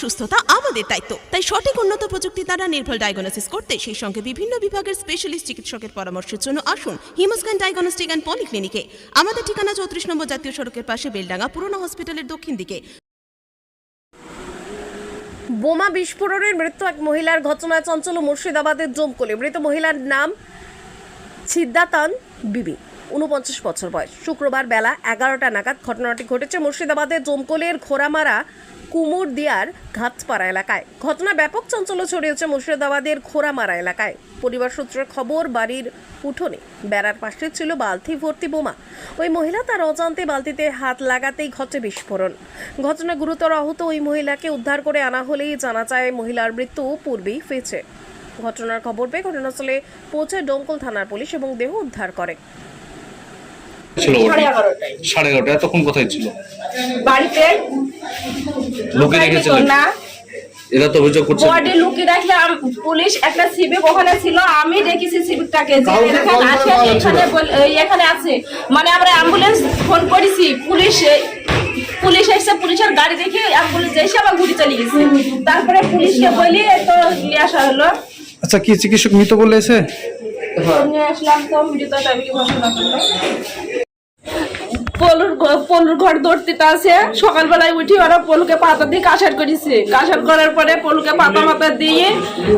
সুস্থতা আমাদের দায়িত্ব। তাই সঠিক উন্নত প্রযুক্তি দ্বারা নির্ভুল ডায়াগনোসিস করতে সেই সঙ্গে বিভিন্ন বিভাগের স্পেশালিস্ট চিকিৎসকের পরামর্শের জন্য আসুন হিমস্ক্যান ডায়াগনস্টিক অ্যান্ড পলিক্লিনিকে আমাদের ঠিকানা চৌত্রিশ নম্বর জাতীয় সড়কের পাশে বেলডাঙ্গা পুরনো হসপিটালের দক্ষিণ দিকে। বোমা বিস্ফোরণের মৃত্যু এক মহিলার ঘটনায় চঞ্চল মুর্শিদাবাদের জমকলে মৃত মহিলার নাম সিদ্ধাতান বিবি উনপঞ্চাশ বছর বয়স। শুক্রবার বেলা এগারোটা নাগাদ ঘটনাটি ঘটেছে মুর্শিদাবাদের জমকলের ঘোড়ামারা কুমুর দিয়ার ঘাটপাড়া এলাকায়। ঘটনা ব্যাপক চঞ্চল ছড়িয়েছে মুর্শিদাবাদের খোরামারা এলাকায়। পরিবার সূত্রে খবর বাড়ির উঠোনে বেড়ার পাশে ছিল বালতি ভর্তি বোমা। ওই মহিলা তার অজান্তে বালতিতে হাত লাগাতেই ঘটে বিস্ফোরণ। ঘটনা গুরুতর আহত ওই মহিলাকে উদ্ধার করে আনা হলেই জানা যায় মহিলার মৃত্যু পূর্বেই হয়েছে। ঘটনার খবর পেয়ে ঘটনাস্থলে পৌঁছে ডোমকল থানার পুলিশ এবং দেহ উদ্ধার করে। ছিল সাড়ে এগারোটায়। এতক্ষণ কোথায় ছিল? বাড়িতে লোকে কোথায় রেখেছিলেন। যেত না এরা তো অভিযোগ করছে। বডি লুকি রাখলে পুলিশ একটা সিভিক ওখানে ছিল আমি দেখেছি সিভিকটাকে যে এখানে আছে এখানে এখানে আছে। মানে আমরা অ্যাম্বুলেন্স ফোন করেছি পুলিশ পুলিশ এসে পুলিশের গাড়ি দেখে অ্যাম্বুলেন্স এসে আবার ঘুরে চলে গেছে। তারপরে পুলিশকে বলি তো নিয়ে আসা হলো। আচ্ছা কি চিকিৎসক মৃত বলেছে নিয়ে আসলাম তো মৃত তাবিকে ঘোষণা করল পলুর পলুর ঘর দৌড়তে আছে। সকালবেলায় উঠি ওরা পলুকে পাতা দিয়ে কাঁসার করেছে। কাঁসার করার পরে পলুকে পাতা মাতা দিয়ে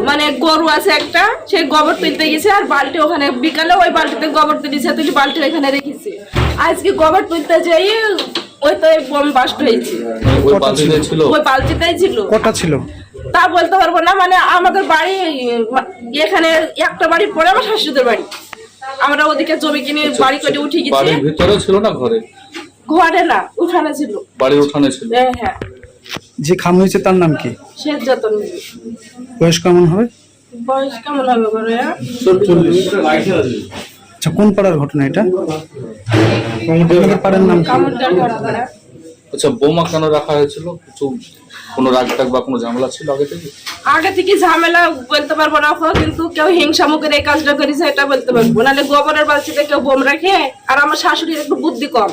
মানে গরু আছে একটা সেই গোবর তুলতে গেছে আর বালতি ওখানে বিকালে ওই বালতিতে গোবর তুলেছে তুলি বালতি ওখানে রেখেছে। আজকে গোবর তুলতে যাই ওই তো বোম বাস্ট হয়েছে। ওই বালতিতে ছিল? বালতিটাই ছিল। কটা ছিল? তা বলতে পারব না মানে আমাদের বাড়ি এখানে একটা বাড়ি পরে আমার শাশুদের বাড়ি। আমরা ওদিকে জমি কিনে বাড়ি করে উঠে গেছি। বাড়ির ভিতরে ছিল না ঘরে? ঘরে না উঠানে ছিল। বাড়ির উঠানে ছিল? হ্যাঁ হ্যাঁ। যে খাম হয়েছে তার নাম কি? যতন। বয়স কেমন হবে? বয়স কেমন হবে ঘরে আচ্ছা কোন পাড়ার ঘটনা এটা? পাড়ার নাম কি আচ্ছা বোমা কেন রাখা হয়েছিল? কিছু কোনো রাগ টাগ বা কোনো ঝামেলা ছিল আগে থেকে? আগে থেকে ঝামেলা বলতে পারব না কিন্তু কেউ হিংসা মুখের এই কাজটা করেছে এটা বলতে পারব। নাহলে গোবরের বালতিতে কেউ বোম রাখে আর আমার শাশুড়ির একটু বুদ্ধি কম।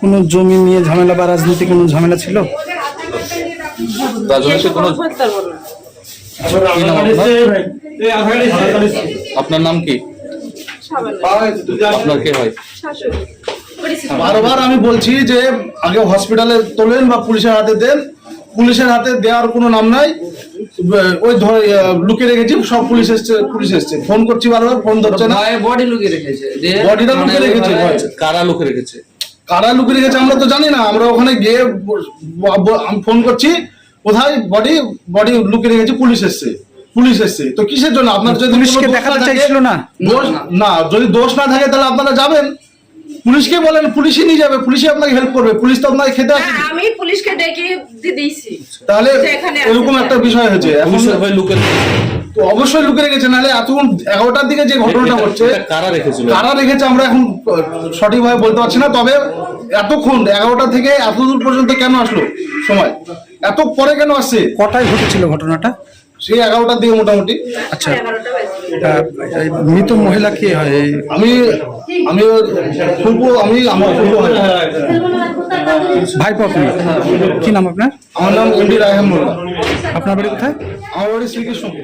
কোনো জমি নিয়ে ঝামেলা বা রাজনীতি কোনো ঝামেলা ছিল? রাজনীতি কোনো বলতে পারব না। আপনার? আপনার নাম কি? সাবান আপনার কে হয়? শাশুড়ি। বারবার আমি বলছি যে আগে হসপিটালে তোলেন বা পুলিশের হাতে দেন। পুলিশের হাতে দেওয়ার কোনো নাম নাই। ওই ধর লুকিয়ে রেখেছি সব পুলিশ এসছে পুলিশ এসছে। ফোন করছি বারবার ফোন ধরছে না। বডি লুকিয়ে রেখেছে। বডিটা লুকিয়ে রেখেছে কারা লোকে রেখেছে? কারা লুকিয়ে রেখেছে আমরা তো জানি না। আমরা ওখানে গিয়ে আমি ফোন করছি কোথায় বডি বডি লুকিয়ে রেখেছে পুলিশ এসছে। পুলিশ এসছে। তো কিসের জন্য? আপনার যদি পুলিশকে দেখাতে চাইছিল না? দোষ না যদি দোষ না থাকে তাহলে আপনারা যাবেন। পুলিশকে বলেন পুলিশই নিয়ে যাবে পুলিশই আপনাকে হেল্প করবে পুলিশ তো আপনাকে খেতে আসে হ্যাঁ, আমি পুলিশকে ডেকে দিয়ে দিয়েছি। তাহলে এরকম একটা বিষয় হয়েছে। এখন হয়ে লুকে তো অবশ্যই লুকে রেখেছে নাহলে এতক্ষণ এগারোটার দিকে যে ঘটনাটা হচ্ছে কারা রেখেছিল? কারা রেখেছে আমরা এখন সঠিকভাবে বলতে পারছি না। তবে এতক্ষণ এগারোটা থেকে এত দূর পর্যন্ত কেন আসলো সময়? এত পরে কেন আসছে? কটায় ঘটেছিল ঘটনাটা? সেই এগারোটার দিকে মোটামুটি। আচ্ছা মৃত মহিলা কে হয়? আমি আমি পূর্ব আমি ভাই। আপনি কি নাম আপনার? আমার নাম এমডি রায়হান মোল্লা। আপনার বাড়ি কোথায়? আমার বাড়ি শ্রীকৃষ্ণপুর